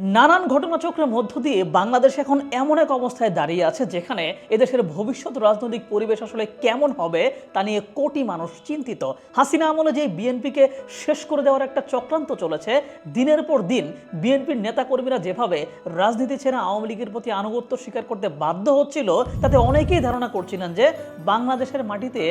নানান ঘটনাচক্রের মধ্য দিয়ে বাংলাদেশ এখন এমন এক অবস্থায় দাঁড়িয়ে আছে যেখানে এদেশের ভবিষ্যৎ রাজনৈতিক পরিবেশ আসলে কেমন হবে তা নিয়ে কোটি মানুষ চিন্তিত। হাসিনা আমলে যে বিএনপিকে শেষ করে দেওয়ার একটা চক্রান্ত চলেছে, দিনের পর দিন বিএনপির নেতাকর্মীরা যেভাবে রাজনীতি ছেড়ে আওয়ামী লীগের প্রতি আনুগত্য স্বীকার করতে বাধ্য হচ্ছিল, তাতে অনেকেই ধারণা করছিলেন যে বাংলাদেশের মাটিতে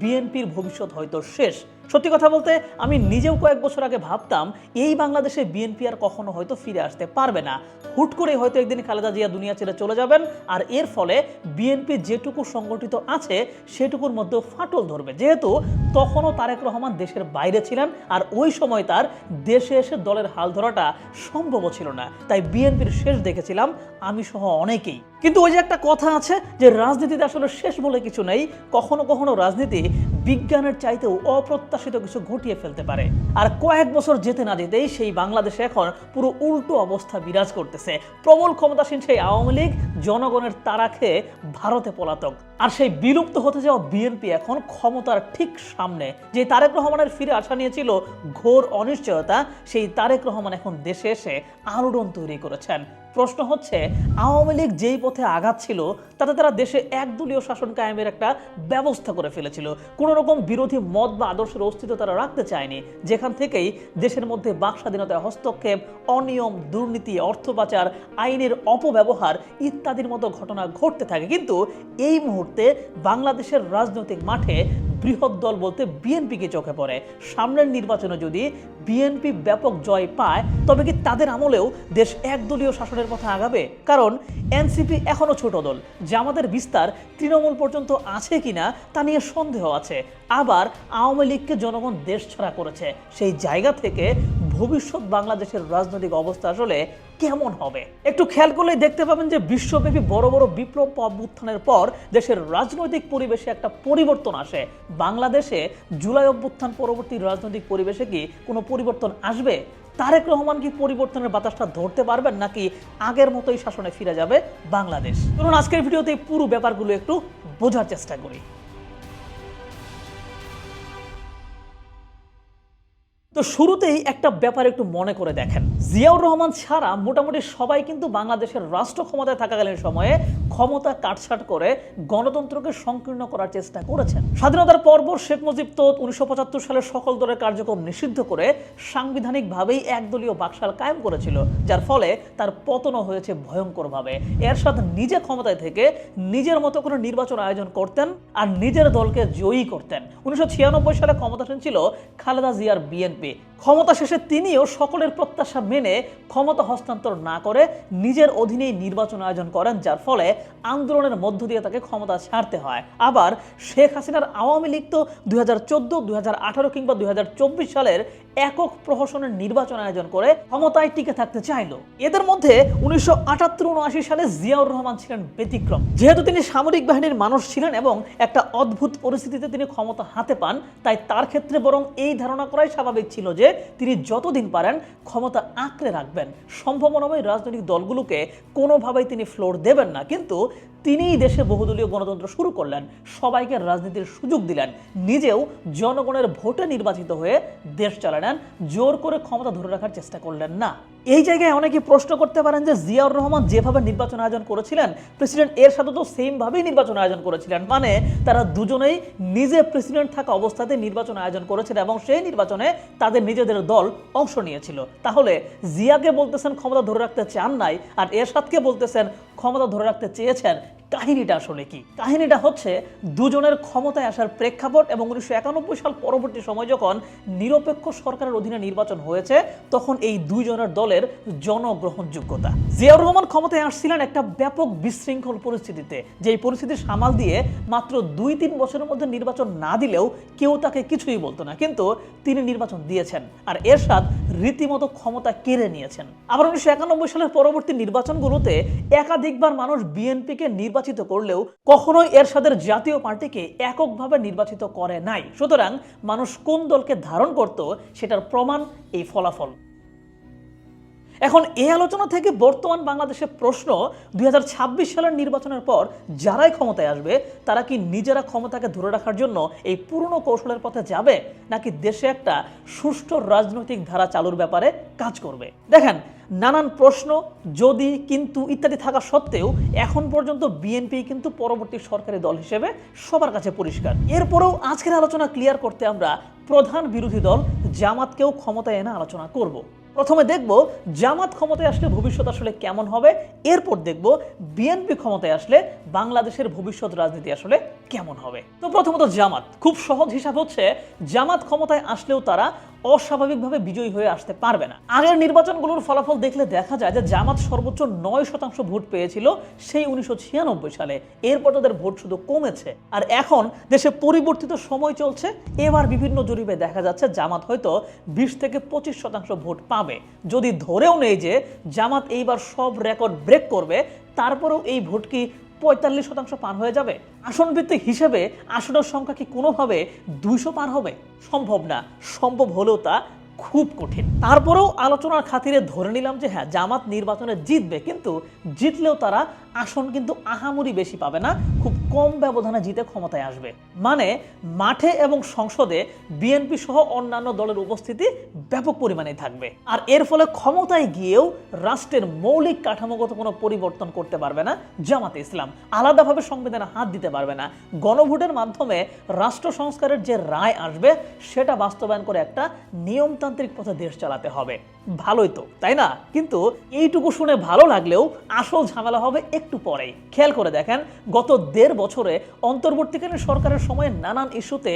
বিএনপির ভবিষ্যৎ হয়তো শেষ। সত্যি কথা বলতে, আমি নিজেও কয়েক বছর আগে ভাবতাম, এই বাংলাদেশে বিএনপি আর কখনো হয়তো ফিরে আসতে পারবে না। হুট করে হয়তো একদিন খালেদা জিয়া দুনিয়া ছেড়ে চলে যাবেন, আর এর ফলে বিএনপি যেটুকু সংগঠিত আছে, সেটুকুর মধ্যে ফাটল ধরবে। যেহেতু তখনও তারেক রহমান দেশের বাইরে ছিলেন, আর ওই সময় তার দেশে এসে দলের হাল ধরাটা সম্ভব ছিল না। তাই বিএনপির শেষ দেখেছিলাম, আমি সহ অনেকেই। কিন্তু ওই যে একটা কথা আছে যে, রাজনীতিতে আসলে শেষ বলে কিছু নেই, কখনো কখনো রাজনীতি বিজ্ঞানের চাইতেও অপ্রত্যাশিত কিছু ঘটিয়ে ফেলতে পারে। আর কয়েক বছর যেতে না যেতেই সেই বাংলাদেশে এখন পুরো উল্টো অবস্থা বিরাজ করতেছে। প্রবল ক্ষমতাসীন সেই আওয়ামী লীগ জনগণের তারা খেয়ে ভারতে পলাতক। আর সেই বিলুপ্ত হতে যাওয়া বিএনপি এখন ক্ষমতার ঠিক সামনে। যে তারেক রহমানের ফিরে আসা নিয়েছিল ঘোর অনিশ্চয়তা, সেই তারেক রহমান এখন দেশে এসে আলোড়ন তৈরি করেছেন। প্রশ্ন হচ্ছে, আওয়ামী লীগ যেই পথে আঘাত ছিল, তাতে তারা দেশে একদলীয় শাসন কায়েমের একটা ব্যবস্থা করে ফেলেছিল। কোনো রকম বিরোধী মত বা আদর্শের অস্তিত্ব তারা রাখতে চায়নি। যেখান থেকেই দেশের মধ্যে বাক স্বাধীনতায় হস্তক্ষেপ, অনিয়ম, দুর্নীতি, অর্থ পাচার, আইনের অপব্যবহার ইত্যাদির মতো ঘটনা ঘটতে থাকে। কিন্তু এই মুহূর্তে বাংলাদেশের রাজনৈতিক মাঠে বৃহৎ দল বলতে বিএনপিকে চোখে পড়ে। সামনের নির্বাচনে যদি বিএনপি ব্যাপক জয় পায়, তবে কি তাদের আমলেও দেশ একদলীয় শাসনের পথে আগাবে? কারণ এনসিপি এখনও ছোট দল। জামাতের বিস্তার তৃণমূল পর্যন্ত আছে কিনা, তা নিয়ে সন্দেহ আছে। আবার আওয়ামী লীগকে জনগণ দেশ ছাড়া করেছে। সেই জায়গা থেকে ভবিষ্যৎ বাংলাদেশের রাজনৈতিক অবস্থা আসলে কেমন হবে? একটু খেয়াল করলেই দেখতে পাবেন যে বিশ্বব্যাপী বড় বড় বিপ্লব অভ্যুত্থানের পর দেশের রাজনৈতিক পরিবেশে একটা পরিবর্তন আসে। বাংলাদেশে জুলাই অভ্যুত্থান পরবর্তী রাজনৈতিক পরিবেশে কি কোনো পরিবর্তন আসবে? তারেক রহমান কি পরিবর্তনের বাতাসটা ধরতে পারবেন নাকি আগের মতোই শাসনে ফিরে যাবে বাংলাদেশ? চলুন আজকের ভিডিওতে পুরো ব্যাপারগুলো একটু বোঝার চেষ্টা করি। তো শুরুতেই একটা ব্যাপার একটু মনে করে দেখেন। জিয়াউর রহমান ছাড়া মোটামুটি সবাই কিন্তু বাংলাদেশের রাষ্ট্র ক্ষমতায় থাকাকালীন সময়ে ক্ষমতা কাটছাট করে গণতন্ত্রকে সংকীর্ণ করার চেষ্টা করেছেন। স্বাধীনতার পরপর শেখ মুজিব তো উনিশশো সালে সকল দলের কার্যক্রম নিষিদ্ধ করে সাংবিধানিকভাবেই একদলীয় বাকশাল কায়েম করেছিল, যার ফলে তার পতনও হয়েছে ভয়ঙ্করভাবে। এর সাথে নিজে ক্ষমতায় থেকে নিজের মতো করে নির্বাচন আয়োজন করতেন আর নিজের দলকে জয়ী করতেন। উনিশশো ছিয়ানব্বই সালে ক্ষমতাসীন ছিল খালেদা জিয়ার বিএনপি। ক্ষমতা শেষে তিনিও সকলের প্রত্যাশা মেনে ক্ষমতা হস্তান্তর না করে নিজের অধীনেই নির্বাচন আয়োজন করেন, যার ফলে আন্দোলনের মধ্য দিয়ে তাকে ক্ষমতা ছাড়তে হয়। আবার শেখ হাসিনার আওয়ামী লীগ তো দুই হাজার চোদ্দ, দুই হাজার আঠারো কিংবা দুই হাজার চব্বিশ সালের একক প্রহসনের নির্বাচন আয়োজন করে ক্ষমতায় টিকে থাকতে চাইল। এদের মধ্যে উনিশশো সালে জিয়াউর রহমান ছিলেন ব্যতিক্রম। যেহেতু তিনি সামরিক বাহিনীর মানুষ ছিলেন এবং একটা অদ্ভুত পরিস্থিতিতে তিনি ক্ষমতা হাতে পান, তাই তার ক্ষেত্রে বরং এই ধারণা করাই স্বাভাবিক ছিল যে তিনি যতদিন পারেন ক্ষমতা আঁকড়ে রাখবেন। সম্ভাবনাময় রাজনৈতিক দলগুলোকে কোনোভাবেই তিনি ফ্লোর দেবেন না। কিন্তু তিনিই দেশে বহুদলীয় গণতন্ত্র শুরু করলেন, সবাইকে রাজনীতির সুযোগ দিলেন, নিজেও জনগণের ভোটে নির্বাচিত হয়ে দেশ চালালেন জোর করে ক্ষমতা ধরে রাখার চেষ্টা করলেন না। এই জায়গায় অনেকে প্রশ্ন করতে পারেন যে, জিয়াউর রহমান যেভাবে নির্বাচন আয়োজন করেছিলেন, প্রেসিডেন্ট এর সাথে তো সেমভাবেই নির্বাচন আয়োজন করেছিলেন। মানে তারা দুজনেই নিজে প্রেসিডেন্ট থাকা অবস্থাতে নির্বাচন আয়োজন করেছেন এবং সেই নির্বাচনে তাদের নিজেদের দল অংশ নিয়েছিল। তাহলে, জিয়াকে বলতেছেন ক্ষমতা ধরে রাখতে চান নাই, আর এরশাদকে বলতেছেন ক্ষমতা ধরে রাখতে চেয়েছেন কাহিনীটা আসলে কি? কাহিনীটা হচ্ছে দুজনের ক্ষমতায় আসার প্রেক্ষাপট এবং উনিশশো একানব্বই সাল পরবর্তী সময় যখন নিরপেক্ষ সরকারের অধীনে নির্বাচন হয়েছে, তখন এই দুইজনের দলের জনগ্রহণযোগ্যতা। জিয়াউর রহমান ক্ষমতায় আসছিলেন একটা ব্যাপক বিশৃঙ্খল পরিস্থিতিতে, যেই পরিস্থিতি সামাল দিয়ে মাত্র দুই তিন বছরের মধ্যে নির্বাচন না দিলেও কেউ তাকে কিছুই বলতো না। কিন্তু তিনি নির্বাচন দিয়েছেন আর এরশাদ রীতিমতো ক্ষমতা কেড়ে নিয়েছেন। আবার উনিশশো একানব্বই সালের পরবর্তী নির্বাচনগুলোতে একাধিকবার মানুষ বিএনপিকে নির্বাচিত করলেও কখনোই এরশাদের জাতীয় পার্টিকে এককভাবে নির্বাচিত করে নাই। সুতরাং মানুষ কোন দলকে ধারণ করত, সেটার প্রমাণ এই ফলাফল। এখন এই আলোচনা থেকে বর্তমান বাংলাদেশের প্রশ্ন, দুই হাজার ছাব্বিশ সালের নির্বাচনের পর যারাই ক্ষমতায় আসবে, তারা কি নিজেরা ক্ষমতাকে ধরে রাখার জন্য এই পুরনো কৌশলের পথে যাবে, নাকি দেশে একটা সুষ্ঠু রাজনৈতিক ধারা চালুর ব্যাপারে কাজ করবে? দেখেন, নানান প্রশ্ন, যদি, কিন্তু ইত্যাদি থাকা সত্ত্বেও এখন পর্যন্ত বিএনপি কিন্তু পরবর্তী সরকারি দল হিসেবে সবার কাছে পরিষ্কার। এরপরেও আজকের আলোচনা ক্লিয়ার করতে আমরা প্রধান বিরোধী দল জামাতকেও ক্ষমতায় এনে আলোচনা করব। প্রথমে দেখব জামাত ক্ষমতায় আসলে ভবিষ্যৎ আসলে কেমন হবে। এরপর দেখব বিএনপি ক্ষমতায় আসলে বাংলাদেশের ভবিষ্যৎ রাজনীতি আসলে কেমন হবে। তো প্রথমত জামাত। খুব সহজ হিসাব হচ্ছে, জামাত ক্ষমতায় আসলেও তারা অস্বাভাবিকভাবে বিজয়ী হয়ে আসতে পারবে না। আগের নির্বাচনগুলোর ফলাফল দেখলে দেখা যায় যে জামাত সর্বোচ্চ নয় শতাংশ ভোট পেয়েছিল সেই উনিশশো ছিয়ানব্বই সালে। এরপর তাদের ভোট শুধু কমেছে। আর এখন দেশে পরিবর্তিত সময় চলছে। এবার বিভিন্ন জরিপে দেখা যাচ্ছে জামাত হয়তো বিশ থেকে পঁচিশ শতাংশ ভোট পাবে। যদি ধরেও নেই যে জামাত এইবার সব রেকর্ড ব্রেক করবে, তারপরেও এই ভোট কি পঁয়তাল্লিশ শতাংশ পার হয়ে যাবে। আসন ভিত্তিক হিসেবে আসনের সংখ্যা কি কোনোভাবে দুইশো পার হবে? সম্ভব না। সম্ভব হলেও তা খুব কঠিন। তারপরেও আলোচনার খাতিরে ধরে নিলাম যে হ্যাঁ জামাত নির্বাচনে জিতবে, কিন্তু জিতলেও তারা আসন কিন্তু আহামরি বেশি পাবে না, খুব কম ব্যবধানে জিতে ক্ষমতায় আসবে। মানে মাঠে এবং সংসদে বিএনপি সহ অন্যান্য দলের উপস্থিতি ব্যাপক পরিমাণে থাকবে। আর এর ফলে ক্ষমতায় গিয়েও রাষ্ট্রের মৌলিক কাঠামোগত কোনো পরিবর্তন করতে পারবে না জামাতে ইসলাম। আলাদাভাবে সংবিধানে হাত দিতে পারবে না। গণভোটের মাধ্যমে রাষ্ট্র সংস্কারের যে রায় আসবে, সেটা বাস্তবায়ন করে একটা নিয়মতান্ত্রিক পথে দেশ চালাতে হবে। ভালোই তো, তাই না? কিন্তু এইটুকু শুনে ভালো লাগলেও আসল ঝামেলা হবে একটু পরেই। খেয়াল করে দেখেন, গত দেড় বছরে অন্তর্বর্তীকালীন সরকারের সময়ে নানান ইস্যুতে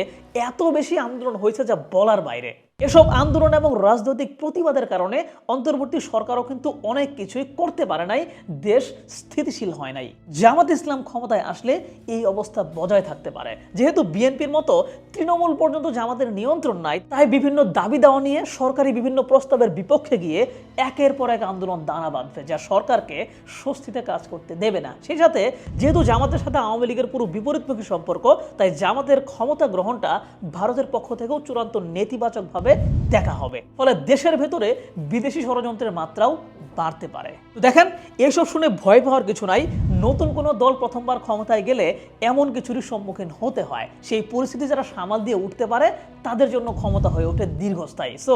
এত বেশি আন্দোলন হয়েছে যা বলার বাইরে। এসব আন্দোলন এবং রাজনৈতিক প্রতিবাদের কারণে অন্তর্বর্তী সরকারও কিন্তু অনেক কিছুই করতে পারে নাই, দেশ স্থিতিশীল হয় নাই। জামাত ইসলাম ক্ষমতায় আসলে এই অবস্থা বজায় থাকতে পারে। যেহেতু বিএনপির মতো তৃণমূল পর্যন্ত জামাতের নিয়ন্ত্রণ নাই, তাই বিভিন্ন দাবি দেওয়া নিয়ে সরকারি বিভিন্ন প্রস্তাবের বিপক্ষে গিয়ে একের পর এক আন্দোলন দানা বাঁধবে, যা সরকারকে স্বস্তিতে কাজ করতে দেবে না। সেই সাথে যেহেতু জামাতের সাথে আওয়ামী লীগের পুরো বিপরীতমুখী সম্পর্ক, তাই জামাতের ক্ষমতা গ্রহণটা ভারতের পক্ষ থেকেও চূড়ান্ত নেতিবাচকভাবে দেখা হবে। ফলে দেশের ভেতরে বিদেশি ষড়যন্ত্রের মাত্রাও বাড়তে পারে। তো দেখেন, এইসব শুনে ভয় পাওয়ার কিছু নাই। নতুন কোনো দল প্রথমবার ক্ষমতায় গেলে এমন কিছুরই সম্মুখীন হতে হয়। সেই পরিস্থিতি যারা সামাল দিয়ে উঠতে পারে, তাদের জন্য ক্ষমতা হয়ে ওঠে দীর্ঘস্থায়ী। সো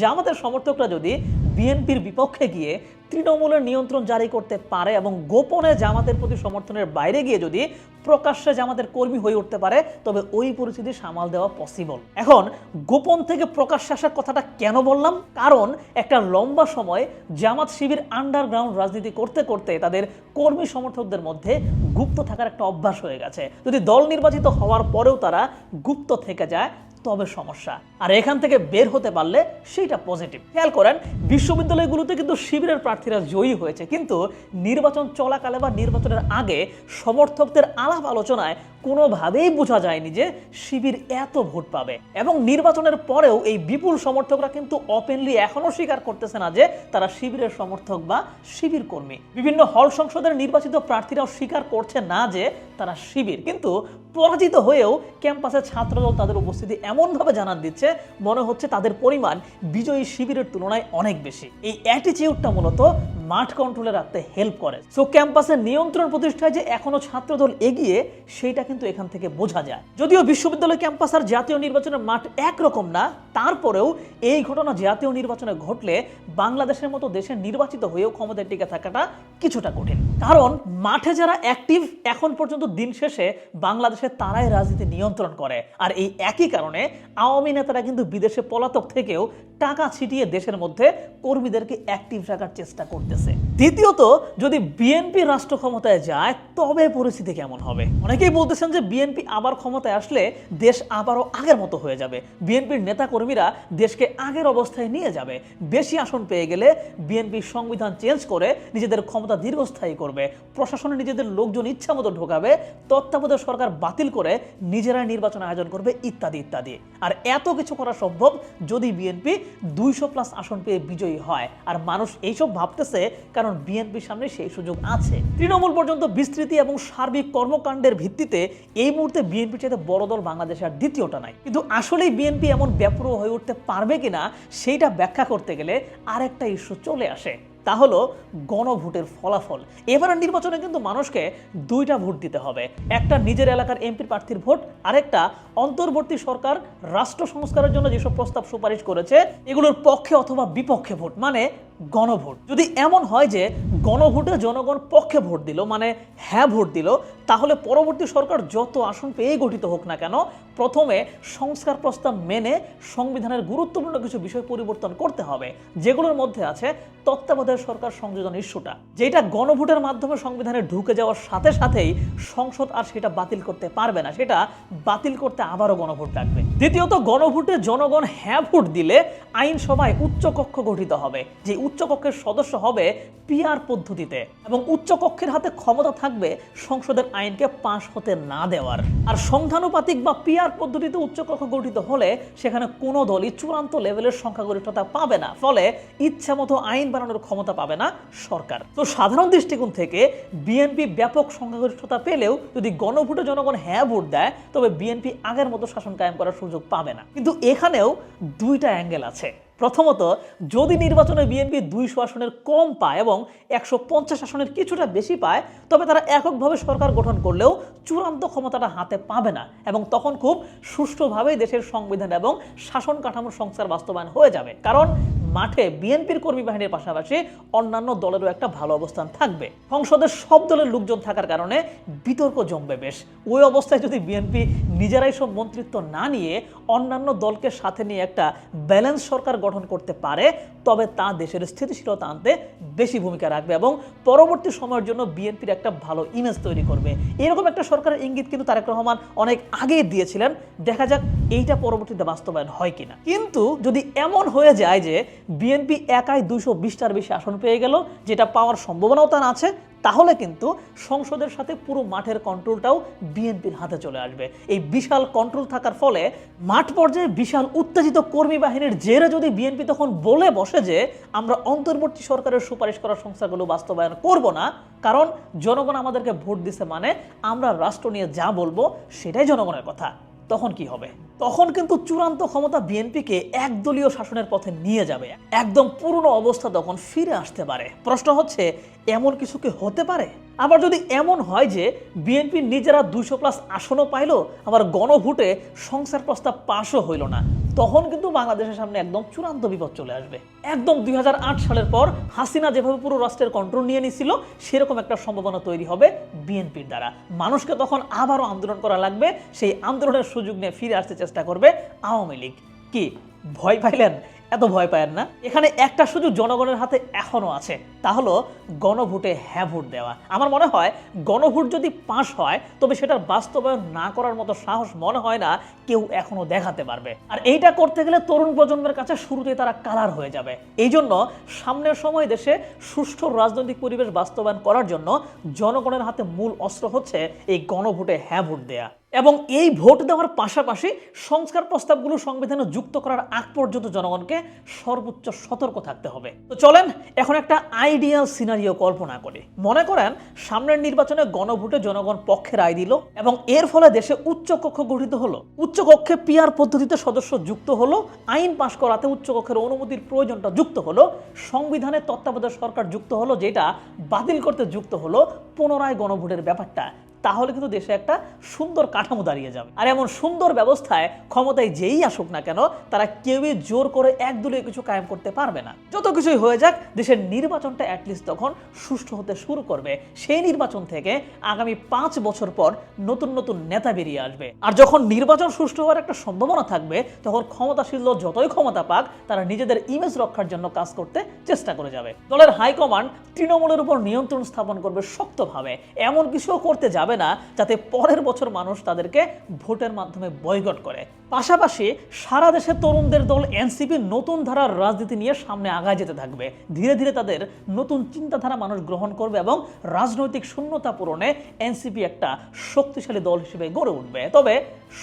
জামাতের সমর্থকরা যদি বিএনপির বিপক্ষে গিয়ে তৃণমূলের নিয়ন্ত্রণ জারি করতে পারে এবং গোপনে জামাতের প্রতি সমর্থনের বাইরে গিয়ে যদি প্রকাশ্যে জামাতের কর্মী হয়ে উঠতে পারে, তবে ওই পরিস্থিতি সামাল দেওয়া পসিবল এখন গোপন থেকে প্রকাশ্যে আসার কথাটা কেন বললাম? কারণ একটা লম্বা সময় জামাত শিবির আন্ডারগ্রাউন্ড রাজনীতি করতে করতে তাদের কর্মী সমর্থকদের মধ্যে গুপ্ত থাকার একটা অভ্যাস হয়ে গেছে। যদি দল নির্বাচিত হওয়ার পরেও তারা গুপ্ত থেকে যায় তবে সমস্যা। আর এখান থেকে বের হতে পারলে সেইটা পজিটিভ খেয়াল করেন, বিশ্ববিদ্যালয়গুলোতে কিন্তু শিবিরের প্রার্থীরা জয়ী হয়েছে। কিন্তু নির্বাচন চলাকালে বা নির্বাচনের আগে সমর্থকদের আলাপ আলোচনায় কোনোভাবেই বোঝা যায়নি যে শিবির এত ভোট পাবে। এবং নির্বাচনের পরেও এই বিপুল সমর্থকরা কিন্তু ওপেনলি এখনও স্বীকার করতেছে না যে তারা শিবিরের সমর্থক বা শিবির কর্মী। বিভিন্ন হল সংসদের নির্বাচিত প্রার্থীরাও স্বীকার করছে না যে তারা শিবির। কিন্তু পরাজিত হয়েও ক্যাম্পাসে ছাত্রদল তাদের উপস্থিতি এমনভাবে জানান দিচ্ছে, মনে হচ্ছে তাদের পরিমাণ বিজয়ী শিবিরের তুলনায় অনেক বেশি। এই অ্যাটিচিউডটা মূলত মাঠ কন্ট্রোলে রাখতে হেল্প করে। সো ক্যাম্পাসের নিয়ন্ত্রণ প্রতিষ্ঠায় যে এখনও ছাত্রদল এগিয়ে, সেইটা কিন্তু এখান থেকে বোঝা যায়। যদিও বিশ্ববিদ্যালয় ক্যাম্পাস আর জাতীয় নির্বাচনের মাঠ একরকম না, তারপরেও এই ঘটনা জাতীয় নির্বাচনে ঘটলে বাংলাদেশের মতো দেশে নির্বাচিত হয়েও ক্ষমতায় টিকে থাকাটা কিছুটা কঠিন। কারণ, মাঠে যারা অ্যাক্টিভ এখন পর্যন্ত দিন শেষে বাংলাদেশে তারাই রাজনীতি নিয়ন্ত্রণ করে। আর এই একই কারণে আওয়ামী নেতারা কিন্তু বিদেশে পলাতক থেকেও টাকা ছিটিয়ে দেশের মধ্যে কর্মীদেরকে অ্যাক্টিভ রাখার চেষ্টা করতেছে। দ্বিতীয়ত, যদি বিএনপি রাষ্ট্র ক্ষমতায় যায়, তবে পরিস্থিতি কেমন হবে? অনেকেই বলতেছেন যে বিএনপি আবার ক্ষমতায় আসলে দেশ আবারও আগের মতো হয়ে যাবে। বিএনপির নেতা কর্মীরা দেশকে আগের অবস্থায় নিয়ে যাবে। বেশি আসন পেয়ে গেলে বিএনপি সংবিধান চেঞ্জ করে নিজেদের ক্ষমতা দীর্ঘস্থায়ী করবে। প্রশাসনে নিজেদের লোকজন ইচ্ছা মতো ঢোকাবে, তত্ত্বাবধায়ক সরকার বাতিল করে নিজেরাই নির্বাচন আয়োজন করবে, ইত্যাদি ইত্যাদি। আর এত কিছু করা সম্ভব যদি বিএনপি দুইশো প্লাস আসন পেয়ে বিজয়ী হয়। আর মানুষ এইসব ভাবতেছে কারণ বিএনপির সামনে সেই সুযোগ আছে। তৃণমূল পর্যন্ত বিস্তৃতি এবং সার্বিক কর্মকাণ্ডের ভিত্তিতে এই মুহূর্তে বিএনপির চাইতে বড় দল বাংলাদেশ আর দ্বিতীয়টা নাই। কিন্তু আসলেই বিএনপি এমন ব্যাপুর হয়ে উঠতে পারবে কিনা, সেইটা ব্যাখ্যা করতে গেলে আরেকটা ইস্যু চলে আসে। তা হলো গণভোটের ফলাফল। এবারের নির্বাচনে কিন্তু মানুষকে দুইটা ভোট দিতে হবে। একটা নিজের এলাকার এমপি প্রার্থীর ভোট, আরেকটা অন্তর্বর্তী সরকার রাষ্ট্র সংস্কারের জন্য যেসব প্রস্তাব সুপারিশ করেছে, এগুলোর পক্ষে অথবা বিপক্ষে ভোট। মানে গণভোট। যদি এমন হয় যে গণভোটে জনগণ পক্ষে ভোট দিল মানে হ্যাঁ ভোট দিল, তাহলে পরবর্তী সরকার যত আসন পেয়ে গঠিত হোক না কেন, প্রথমে সংস্কার প্রস্তাব মেনে সংবিধানের গুরুত্বপূর্ণ কিছু বিষয় পরিবর্তন করতে হবে, যেগুলোর মধ্যে আছে তত্ত্বাবধায়ক সরকার সংযোজন ইস্যুটা। যেটা গণভোটের মাধ্যমে সংবিধানে ঢুকে যাওয়ার সাথে সাথেই সংসদ আর সেটা বাতিল করতে পারবে না, সেটা বাতিল করতে আবারও গণভোট ডাকবে। দ্বিতীয়ত, গণভোটে জনগণ হ্যাঁ ভোট দিলে আইনসভায় উচ্চকক্ষ গঠিত হবে, যে উচ্চকক্ষের সদস্য হবে পিআর পদ্ধতিতে এবং উচ্চকক্ষের হাতে ক্ষমতা থাকবে সংসদের আইনকে পাশ হতে না দেওয়ার। আর সংখ্যানুপাতিক বা পিআর পদ্ধতিতে উচ্চকক্ষ গঠিত হলে সেখানে কোনো দলই চূড়ান্ত লেভেলের সংখ্যাগরিষ্ঠতা পাবে না। ফলে ইচ্ছা মতো আইন বানানোর ক্ষমতা পাবে না সরকার। তো সাধারণ দৃষ্টিকোণ থেকে বিএনপি ব্যাপক সংখ্যাগরিষ্ঠতা পেলেও যদি গণভোটে জনগণ হ্যাঁ ভোট দেয়, তবে বিএনপি আগের মতো শাসন কায়েম করার সুযোগ পাবে না। কিন্তু এখানেও দুইটা অ্যাঙ্গেল আছে। প্রথমত, যদি নির্বাচনে বিএনপি দুইশো আসনের কম পায় এবং একশো পঞ্চাশ আসনের কিছুটা বেশি পায়, তবে তারা এককভাবে সরকার গঠন করলেও চূড়ান্ত ক্ষমতাটা হাতে পাবে না এবং তখন খুব সুষ্ঠুভাবেই দেশের সংবিধান এবং শাসন কাঠামোর সংস্কার বাস্তবায়ন হয়ে যাবে। কারণ মাঠে বিএনপির কর্মী বাহিনীর পাশাপাশি অন্যান্য দলেরও একটা ভালো অবস্থান থাকবে। সংসদের সব দলের লোকজন থাকার কারণে বিতর্ক জমবে বেশ। ওই অবস্থায় যদি বিএনপি নিজেরাই সব মন্ত্রিত্ব না নিয়ে অন্যান্য দলকে সাথে নিয়ে একটা ব্যালেন্স সরকার গঠন করতে পারে, তবে তা দেশের স্থিতিশীলতা আনতে বেশি ভূমিকা রাখবে এবং পরবর্তী সময়ের জন্য বিএনপির একটা ভালো ইমেজ তৈরি করবে। এরকম একটা সরকারের ইঙ্গিত কিন্তু তারেক রহমান অনেক আগেই দিয়েছিলেন। দেখা যাক এইটা পরবর্তীতে বাস্তবায়ন হয় কিনা। কিন্তু যদি এমন হয়ে যায় যে বিএনপি একাই দুইশো বিশটার বেশি আসন পেয়ে গেল, যেটা পাওয়ার সম্ভাবনাও তার আছে তাহলে কিন্তু সংসদের সাথে পুরো মাঠের কন্ট্রোলটাও বিএনপির হাতে চলে আসবে। এই বিশাল কন্ট্রোল থাকার ফলে মাঠ পর্যায়ে বিশাল উত্তেজিত কর্মী বাহিনীর জেরে যদি বিএনপি তখন বলে বসে যে, আমরা অন্তর্বর্তী সরকারের সুপারিশ করা সংস্থাগুলো বাস্তবায়ন করব না, কারণ জনগণ আমাদেরকে ভোট দিছে মানে আমরা রাষ্ট্র নিয়ে যা বলব সেটাই জনগণের কথা তখন কি হবে? তখন কিন্তু চূড়ান্ত ক্ষমতা বিএনপিকে একদলীয় শাসনের পথে নিয়ে যাবে। একদম পুরনো অবস্থা তখন ফিরে আসতে পারে। প্রশ্ন হচ্ছে, এমন কিছু কি হতে পারে? আবার যদি এমন হয় যে বিএনপি নিজেরা দুইশো প্লাস আসনও পাইলো, আবার গণভোটে সংসার প্রস্তাব পাশও হইল না, তখন কিন্তু বাংলাদেশের সামনে একদম চূড়ান্ত বিপদ চলে আসবে। একদম দুই হাজার আট সালের পর হাসিনা যেভাবে পুরো রাষ্ট্রের কন্ট্রোল নিয়ে নিছিল, সেরকম একটা সম্ভাবনা তৈরি হবে বিএনপির দ্বারা। মানুষকে তখন আবারও আন্দোলন করা লাগবে, সেই আন্দোলনের সুযোগ নিয়ে ফিরে আসতে চেষ্টা করবে আওয়ামী লীগ। কি? ভয় পাইলেন? এত ভয় পায়েন না। এখানে একটা সুযোগ জনগণের হাতে এখনও আছে, তা হলো গণভোটে হ্যাঁ ভোট দেওয়া। আমার মনে হয় গণভোট যদি পাশ হয়, তবে সেটার বাস্তবায়ন না করার মতো সাহস মনে হয় না কেউ এখনও দেখাতে পারবে। আর এইটা করতে গেলে তরুণ প্রজন্মের কাছে শুরুতে তারা কালার হয়ে যাবে। এই জন্য সামনের সময় দেশে সুষ্ঠু রাজনৈতিক পরিবেশ বাস্তবায়ন করার জন্য জনগণের হাতে মূল অস্ত্র হচ্ছে এই গণভোটে হ্যাঁ ভোট দেয়া। এবং এই ভোট দেওয়ার পাশাপাশি সংস্কার প্রস্তাবগুলো সংবিধানে যুক্ত করার আগ পর্যন্ত জনগণকে সর্বোচ্চ সতর্ক থাকতে হবে। তো চলেন এখন একটা আইডিয়াল সিনারিও কল্পনা করি। মনে করেন সামনের নির্বাচনে গণভোটে জনগণ পক্ষে রায় দিল এবং এর ফলে দেশে উচ্চকক্ষ গঠিত হলো। উচ্চকক্ষে পিআর পদ্ধতিতে সদস্য যুক্ত হলো, আইন পাশ করাতে উচ্চকক্ষের অনুমতির প্রয়োজনটা যুক্ত হলো সংবিধানে তত্ত্বাবধায়ক সরকার যুক্ত হলো, যেটা বাতিল করতে যুক্ত হলো, পুনরায় গণভোটের ব্যাপারটা। তাহলে কিন্তু দেশে একটা সুন্দর কাঠামো দাঁড়িয়ে যাবে। আর এমন সুন্দর ব্যবস্থায় ক্ষমতায় যেই আসুক না কেন, তারা কেউই জোর করে একদলীয় কিছু কায়েম করতে পারবে না। যত কিছুই হয়ে যাক, দেশের নির্বাচনটা অ্যাটলিস্ট তখন সুষ্ঠু হতে শুরু করবে। সেই নির্বাচন থেকে আগামী পাঁচ বছর পর নতুন নতুন নেতা বেরিয়ে আসবে। আর যখন নির্বাচন সুষ্ঠু হওয়ার একটা সম্ভাবনা থাকবে, তখন ক্ষমতাশীল যতই ক্ষমতা পাক, তারা নিজেদের ইমেজ রক্ষার জন্য কাজ করতে চেষ্টা করে যাবে। দলের হাইকমান্ড তৃণমূলের উপর নিয়ন্ত্রণ স্থাপন করবে শক্তভাবে। এমন কিছুও করতে যাবে না যাতে পরের বছর মানুষ তাদেরকে ভোটের মাধ্যমে বয়কট করে। পাশাপাশি সারা দেশে তরুণদের দল এনসিপি নতুন ধারার রাজনীতি নিয়ে সামনে আগায় যেতে থাকবে। ধীরে ধীরে তাদের নতুন চিন্তাধারা মানুষ গ্রহণ করবে এবং রাজনৈতিক শূন্যতা পূরণে এনসিপি একটা শক্তিশালী দল হিসেবে গড়ে উঠবে। তবে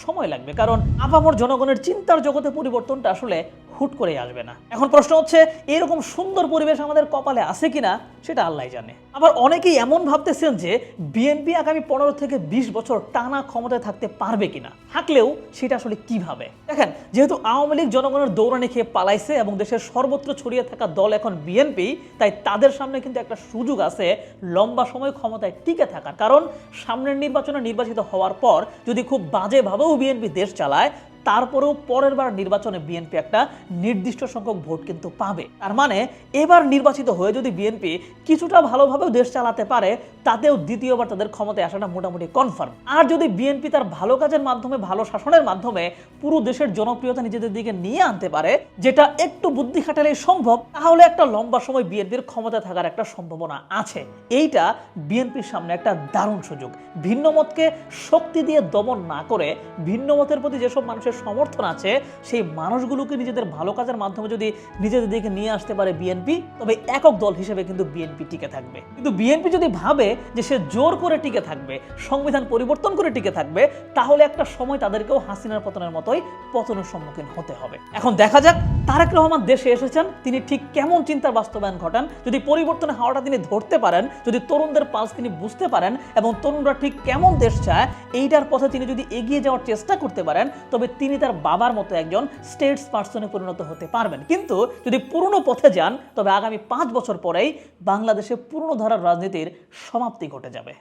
সময় লাগবে, কারণ আপামর জনগণের চিন্তার জগতে পরিবর্তনটা আসলে হুট করেই আসবে না। এখন প্রশ্ন হচ্ছে, এরকম সুন্দর পরিবেশ আমাদের কপালে আছে কিনা, সেটা আল্লাহ জানে। আবার অনেকেই এমন ভাবতেছেন যে, বিএনপি আগামী পনেরো থেকে বিশ বছর টানা ক্ষমতায় থাকতে পারবে কিনা? থাকলেও সেটা আসলে কীভাবে? দেখেন, যেহেতু আওয়ামী লীগ জনগণের দৌড়ানি খেয়ে পালাইছে এবং দেশের সর্বত্র ছড়িয়ে থাকা দল এখন বিএনপি, তাই তাদের সামনে কিন্তু একটা সুযোগ আছে লম্বা সময় ক্ষমতায় টিকে থাকার। কারণ সামনের নির্বাচনে নির্বাচিত হওয়ার পর যদি খুব বাজেভাবেও বিএনপি দেশ চালায় তারপরেও পরের বার নির্বাচনে বিএনপি একটা নির্দিষ্ট সংখ্যক ভোট কিন্তু পাবে। তার মানে এবার নির্বাচিত হয়ে যদি বিএনপি কিছুটা ভালোভাবেও দেশ চালাতে পারে, তাতেও দ্বিতীয়বার তাদের ক্ষমতায় আসাটা মোটামুটি কনফার্ম আর যদি বিএনপি তার ভালো কাজের মাধ্যমে, ভালো শাসনের মাধ্যমে পুরো দেশের জনপ্রিয়তা নিজেদের দিকে নিয়ে আনতে পারে, যেটা একটু বুদ্ধি খাটালেই সম্ভব, তাহলে একটা লম্বা সময় বিএনপির ক্ষমতা থাকার একটা সম্ভাবনা আছে। এইটা বিএনপির সামনে একটা দারুণ সুযোগ। ভিন্ন মতকে শক্তি দিয়ে দমন না করে, ভিন্ন মতের প্রতি যেসব মানুষের সমর্থন আছে, সেই মানুষগুলোকে নিজেদের ভালো কাজের মাধ্যমে যদি নিজেদের দিকে নিয়ে আসতে পারে বিএনপি তবে একক দল হিসেবে কিন্তু বিএনপি টিকে থাকবে। কিন্তু বিএনপি যদি ভাবে যে সে জোর করে টিকে থাকবে, সংবিধান পরিবর্তন করে টিকে থাকবে, তাহলে একটা সময় তাদেরকেও হাসিনার পতনের মতোই পতনের সম্মুখীন হতে হবে। এখন দেখা যাক, তারেক রহমান দেশে এসেছেন, তিনি ঠিক কেমন চিন্তার বাস্তবায়ন ঘটান, যদি পরিবর্তনের হাওয়াটা তিনি ধরতে পারেন, যদি তরুণদের পালস তিনি বুঝতে পারেন, এবং তরুণরা ঠিক কেমন দেশ চায়, এইটার পথে তিনি যদি এগিয়ে যাওয়ার চেষ্টা করতে পারেন, তবে তিনি তার বাবার মতো একজন স্টেটস পার্সনে পরিণত হতে পারবেন। কিন্তু যদি পুরনো পথে যান, তবে আগামী পাঁচ বছর পরেই বাংলাদেশে পুরনো ধারার রাজনীতির সমাপ্তি ঘটে যাবে।